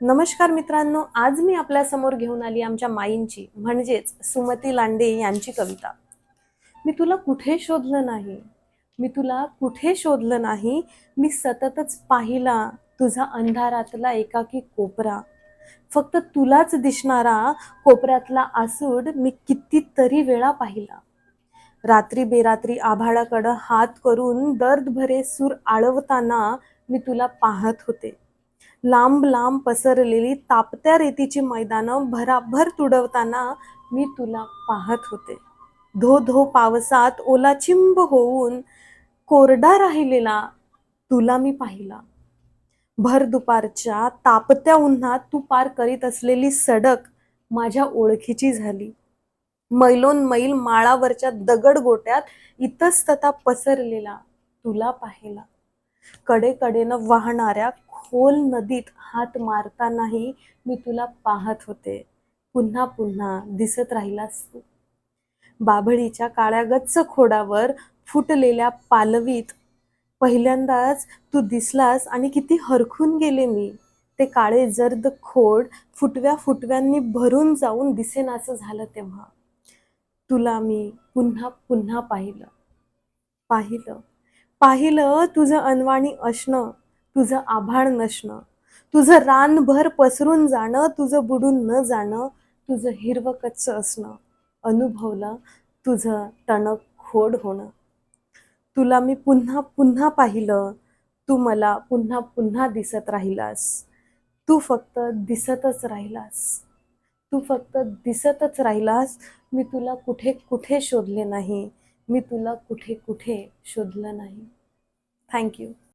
नमस्कार मित्रांनो आज मी आपल्यासमोर घेऊन आली आमच्या माईंची म्हणजेच सुमती लांडे यांची कविता. मी तुला कुठे शोधलं नाही? मी तुला कुठे शोधलं नाही? मी सततच पाहिला तुझा अंधारातला एकाकी कोपरा. फक्त तुलाच दिसणारा कोपऱ्यातला आसूड मी कितीतरी वेळा पाहिला. रात्री बेरात्री आभाळाकडं हात करून दर्द भरे सूर आळवताना मी तुला पाहत होते. लांब लांब पसरलेली तापत्या रेतीची मैदानं भराभर तुडवताना मी तुला पाहत होते. धो धो पावसात ओलाचिंब होऊन कोरडा राहिलेला तुला मी पाहिला. भर दुपारच्या तापत्या उन्हात तू पार करीत असलेली सडक माझ्या ओळखीची झाली. मैलोन मैल माळावरच्या दगडगोट्यात इतस्तता पसरलेला तुला पाहिला. कडेकडेनं वाहणाऱ्या खोल नदीत हात मारतानाही मी तुला पाहत होते. पुन्हा पुन्हा दिसत राहिलास तू. बाभळीच्या काळ्या गच्च खोडावर फुटलेल्या पालवीत पहिल्यांदाच तू दिसलास आणि किती हरखून गेले मी. ते काळे जर्द खोड फुटव्या फुटव्यांनी भरून जाऊन दिसेनासं झालं तेव्हा. तुला मी पुन्हा पुन्हा पाहिलं. पाहिलं. पाहिलं तुझं अनवाणी असणं तुझं आभाळ नसणं तुझं रानभर पसरून जाणं तुझं बुडून न जाणं तुझं हिरवं कच्च असणं अनुभवलं तुझं टणक खोड होणं. तुला मी पुन्हा पुन्हा पाहिलं तू मला पुन्हा पुन्हा दिसत राहिलास. तू फक्त दिसतच राहिलास. तू फक्त दिसतच राहिलास. मी तुला कुठे कुठे शोधले नाही. मी तुला कुठे कुठे शोधलं नाही. थँक्यू